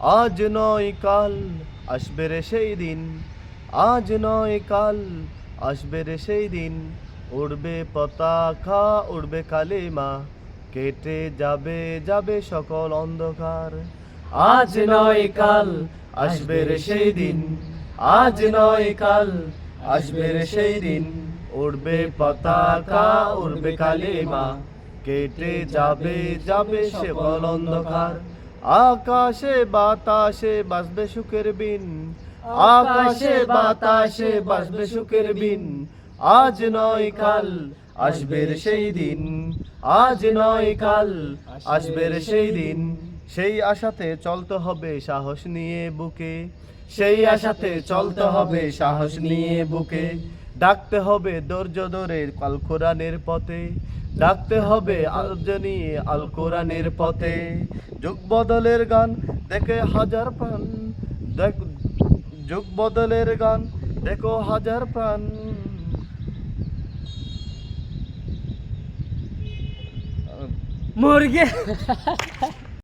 আজ নয় কাল আসবে রে সেই দিন। আজ নয় কাল আসবে রে সেই দিন। উড়বে পতাকা, উড়বে কালিমা, কেটে যাবে যাবে সকল অন্ধকার। আজ নয় কাল আসবে রে সেই দিন। আজ নয় কাল আসবে রে সেই দিন। উড়বে পতাকা, উড়বে কালিমা, কেটে যাবে যাবে সকল অন্ধকার। আকাশে বাতাসে বাজবে সুখের বিন। আকাশে বাতাসে বাজবে সুখের বিন। আজ নয় কাল আসবে সেই দিন। আজ নয় কাল আসবে সেই দিন। সেই আশাতে চলতে হবে সাহস নিয়ে বুকে। সেই আশাতে চলতে হবে সাহস নিয়ে বুকে। ডাকতে হবে ধৈর্য ধরে আল কোরআনের পথে। ডাকতে হবে নিয়ে আল কোরআনের পথে। যুগ বদলের গান, দেখে হাজার প্রাণ। দেখ, যুগ বদলের গান, দেখো হাজার প্রাণ। মুরগি।